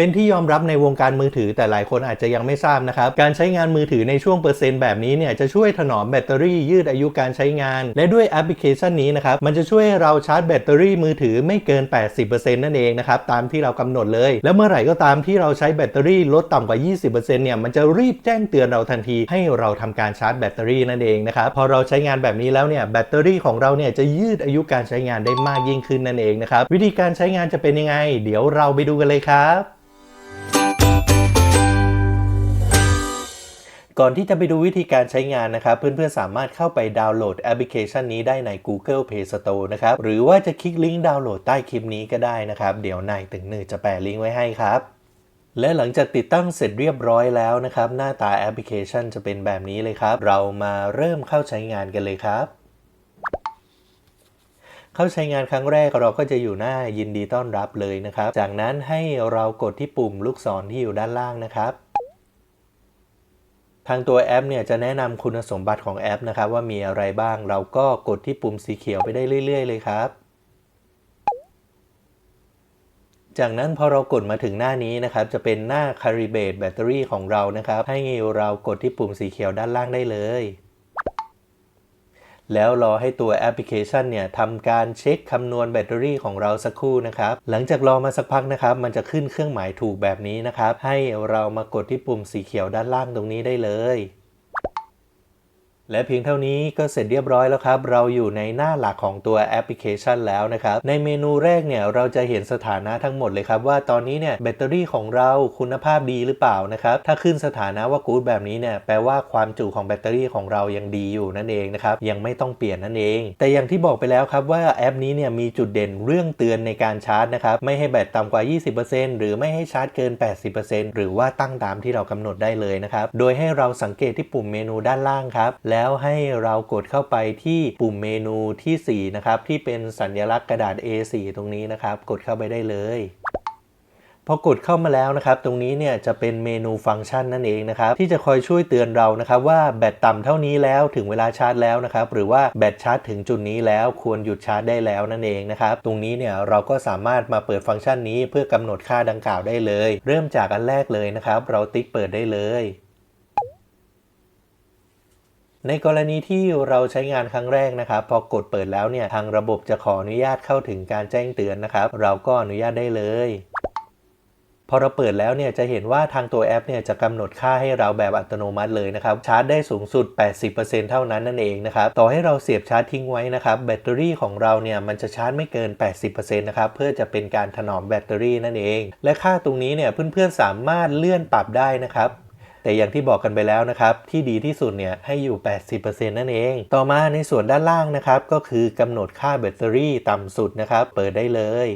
เป็นที่ยอมรับในวงการมือถือแต่หลายคนอาจจะยังไม่ทราบนะครับ การใช้งานมือถือในช่วงเปอร์เซ็นต์แบบนี้เนี่ยจะช่วยถนอมแบตเตอรี่ยืดอายุการใช้งาน และด้วยแอปพลิเคชันนี้นะครับ มันจะช่วยเราชาร์จแบตเตอรี่มือถือไม่เกิน 80%นั่นเองนะครับ ตามที่เรากำหนดเลย แล้วเมื่อไหร่ก็ตามที่เราใช้แบตเตอรี่ลดต่ำกว่า 20%เนี่ยมันจะรีบแจ้งเตือนเราทันทีให้เราทำการชาร์จแบตเตอรี่นั่นเองนะครับพอเราใช้งานแบบนี้แล้วเนี่ยแบตเตอรี่ของเราเนี่ยจะยืดอายุการใช้งานได้มากยิ่งขึ้นนั่นเองนะครับวิธีการใช้งานจะเป็นยังไง เดี๋ยวเราไปดูกันเลยครับ ก่อนที่จะไปดูวิธีการใช้งานนะครับ เพื่อนๆ สามารถเข้าไปดาวน์โหลดแอปพลิเคชันนี้ได้ใน Google Play Store นะครับ หรือว่าจะคลิกลิงก์ดาวน์โหลดใต้คลิปนี้ก็ได้นะครับ เดี๋ยวนายตึงหนึ่งจะแปะลิงก์ไว้ให้ครับและหลังจากติดตั้งเสร็จเรียบร้อยแล้วนะครับ หน้าตาแอปพลิเคชันจะเป็นแบบนี้เลยครับ เรามาเริ่มเข้าใช้งานกันเลยครับ เข้าใช้งานครั้งแรกเราก็จะอยู่หน้ายินดีต้อนรับเลยนะครับ จากนั้นให้เรากดที่ปุ่มลูกศรที่อยู่ด้านล่างนะครับ ทางตัวแอปเนี่ยจะแนะนำคุณสมบัติของแอปนะครับว่ามีอะไรบ้าง เราก็กดที่ปุ่มสีเขียวไปได้เรื่อย ๆ เลยครับ จากนั้นพอเรากดมาถึงหน้านี้นะครับ จะเป็นหน้า Calibrate Battery ของเรานะครับ ให้เรากดที่ปุ่มสีเขียวด้านล่างได้เลย แล้วรอให้ตัวแอปพลิเคชันเนี่ยทำการเช็คคำนวณแบตเตอรี่ของเราสักครู่นะครับ หลังจากรอมาสักพักนะครับ มันจะขึ้นเครื่องหมายถูกแบบนี้นะครับ ให้เรามากดที่ปุ่มสีเขียวด้านล่างตรงนี้ได้เลย และเพียงเท่านี้ก็เสร็จเรียบร้อยแล้วครับ เราอยู่ในหน้าหลักของตัวแอปพลิเคชันแล้วนะครับ ในเมนูแรกเนี่ยเราจะเห็นสถานะทั้งหมดเลยครับว่าตอนนี้เนี่ยแบตเตอรี่ของเราคุณภาพดีหรือเปล่านะครับ ถ้าขึ้นสถานะว่ากู๊ดแบบนี้เนี่ยแปลว่าความจุของแบตเตอรี่ของเรายังดีอยู่นั่นเองนะครับ ยังไม่ต้องเปลี่ยนนั่นเอง แต่อย่างที่บอกไปแล้วครับว่าแอปนี้เนี่ยมีจุดเด่นเรื่องเตือนในการชาร์จนะครับไม่ให้แบตต่ำกว่า 20%หรือไม่ให้ชาร์จเกิน 80%หรือว่าตั้งตามที่เรากำหนดได้เลยนะครับโดยให้เราสังเกตที่ปุ่มเมนูด้านล่างครับแลแล้วให้เรากดเข้าไปที่ปุ่มเมนูทีสี่ 4 นะครับ ที่เป็นสัญลักษณ์กระดาษ A4 ตรงนี้นะครับ กดเข้าไปได้เลยพอกดเข้ามาแล้วนะครับ ตรงนี้เนี่ยจะเป็นเมนูฟังก์ชันนั่นเองนะครับ ที่จะคอยช่วยเตือนเรานะครับว่าแบตต่ำเท่านี้แล้วถึงเวลาชาร์จแล้วนะครับ หรือว่าแบตชาร์จถึงจุดนี้แล้วควรหยุดชาร์จได้แล้วนั่นเองนะครับ ตรงนี้เนี่ยเราก็สามารถมาเปิดฟังก์ชันนี้เพื่อกำหนดค่าดังกล่าวได้เลย เริ่มจากอันแรกเลยนะครับ เราติ๊กเปิดได้เลย ในกรณีที่เราใช้งานครั้งแรกนะครับ พอกดเปิดแล้วเนี่ยทางระบบจะขออนุญาตเข้าถึงการแจ้งเตือนนะครับ เราก็อนุญาตได้เลยพอเราเปิดแล้วเนี่ยจะเห็นว่าทางตัวแอปเนี่ยจะกำหนดค่าให้เราแบบอัตโนมัติเลยนะครับ ชาร์จได้สูงสุด 80%เท่านั้นนั่นเองนะครับ ต่อให้เราเสียบชาร์จทิ้งไว้นะครับ แบตเตอรี่ของเราเนี่ยมันจะชาร์จไม่เกิน 80%นะครับเพื่อจะเป็นการถนอมแบตเตอรี่นั่นเอง และค่าตรงนี้เนี่ยเพื่อนๆสามารถเลื่อนปรับได้นะครับ แต่อย่างที่บอกกันไปแล้วนะครับ ที่ดีที่สุดเนี่ยให้อยู่ 80%นั่นเอง ต่อมาในส่วนด้านล่างนะครับ ก็คือกำหนดค่าแบตเตอรี่ต่ำสุดนะครับ เปิดได้เลย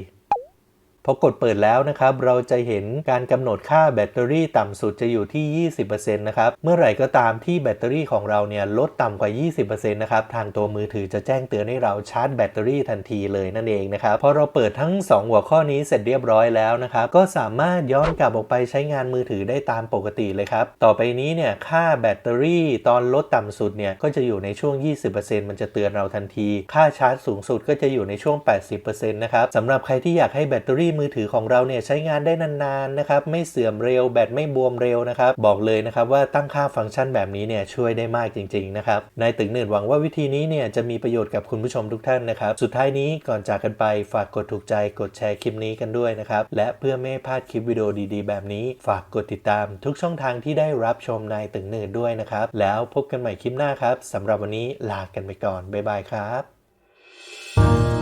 พอกดเปิดแล้วนะครับ เราจะเห็นการกำหนดค่าแบตเตอรี่ต่ำสุดจะอยู่ที่ 20%นะครับ เมื่อไหร่ก็ตามที่แบตเตอรี่ของเราเนี่ยลดต่ำกว่า 20%นะครับ ทางตัวมือถือจะแจ้งเตือนให้เราชาร์จแบตเตอรี่ทันทีเลยนั่นเองนะครับ พอเราเปิดทั้ง 2 หัวข้อนี้เสร็จเรียบร้อยแล้วนะครับ ก็สามารถย้อนกลับออกไปใช้งานมือถือได้ตามปกติเลยครับ ต่อไปนี้เนี่ยค่าแบตเตอรี่ตอนลดต่ำสุดเนี่ยก็จะอยู่ในช่วง 20%มันจะเตือนเราทันที ค่าชาร์จสูงสุดก็จะอยู่ในช่วง 80%นะครับสำหรับใครที่อยากให้แบตเตอรี่มือถือของเราเนี่ยใช้งานได้นานๆนะครับไม่เสื่อมเร็วแบตไม่บวมเร็วนะครับบอกเลยนะครับว่าตั้งค่าฟังก์ชันแบบนี้เนี่ยช่วยได้มากจริงๆนะครับนายตึงเนิดหวังว่าวิธีนี้เนี่ยจะมีประโยชน์กับคุณผู้ชมทุกท่านนะครับสุดท้ายนี้ก่อนจากกันไปฝากกดถูกใจกดแชร์คลิปนี้กันด้วยนะครับและเพื่อไม่ให้พลาดคลิปวิดีโอดีๆ แบบนี้ ฝากกดติดตามทุกช่องทางที่ได้รับชมนายตึงเนิดด้วยนะครับแล้วพบกันใหม่คลิปหน้าครับสำหรับวันนี้ลากันไปก่อนบ๊ายบายครับ